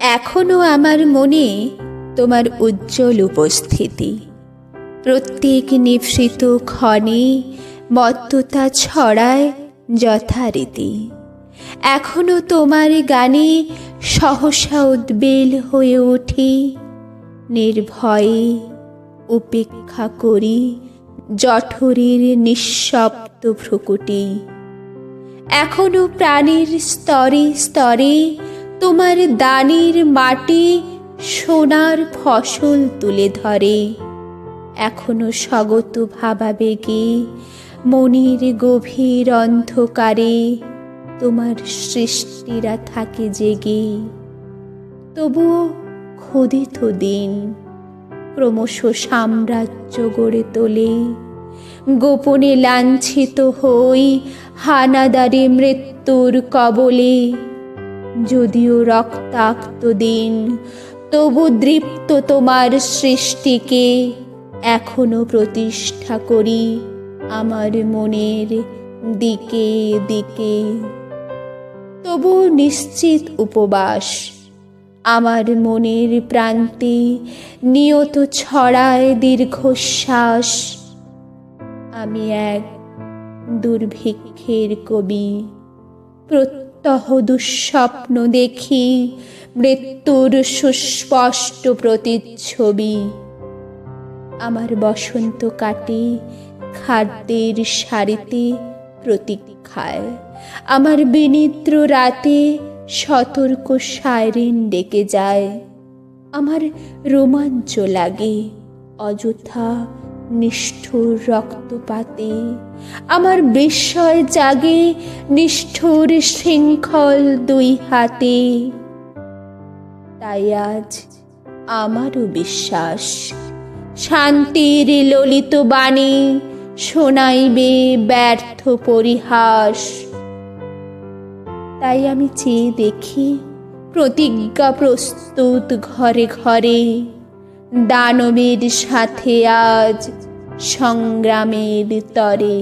এখনও আমার মনে তোমার উজ্জ্বল উপস্থিতি। প্রত্যেক নিভৃত ক্ষণে মত্ততা ছড়ায় যথারীতি। এখনও তোমার গানে সহসা উদ্বেল হয়ে ওঠে নির্ভয়ে উপেক্ষা করি জঠরের নিঃশব্দ ভ্রুকুটি। এখনও প্রাণের স্তরে স্তরে তোমার দানের মাটি সোনার ফসল তুলে ধরে। এখনও স্বগত ভাবাবেগে, মনির গভীর অন্ধকারে তোমার সৃষ্টিরা থাকে জেগে। তবুও ক্ষুদিত দিন ক্রমশ সাম্রাজ্য গড়ে তোলে। গোপনে লাঞ্ছিত হই হানাদারে মৃত্যুর কবলে। যদিও রক্তাক্ত দিন, তবু দৃপ্ত তোমার সৃষ্টিকে এখনও প্রতিষ্ঠা করি আমার মনের দিকে দিকে। তবু নিশ্চিত উপবাস, আমার মনের প্রান্তে নিয়ত ছড়ায় দীর্ঘশ্বাস। আমি এক দুর্ভিক্ষের কবি প্রত্যহ দুঃস্বপ্ন দেখি, মৃত্যুর সুস্পষ্ট প্রতিচ্ছবি। আমার বসন্ত কাটে, খাদ্যের সারিতে প্রতীক্ষায়। আমার বিনিদ্র রাতে সতর্ক সায়রেন ডেকে যায়। আমার রোমাঞ্চ লাগে, অযথা নিষ্ঠুর রক্তপাতে। আমার বিস্ময় জাগে নিষ্ঠুর শৃঙ্খল দুই হাতে। তাই আজ আমারও বিশ্বাস, শান্তির ললিত বাণী শোনাইবে ব্যর্থ পরিহাস। তাই আমি চেয়ে দেখি প্রতিজ্ঞা প্রস্তুত ঘরে ঘরে। দানবের সাথে আজ সংগ্রামের তরে।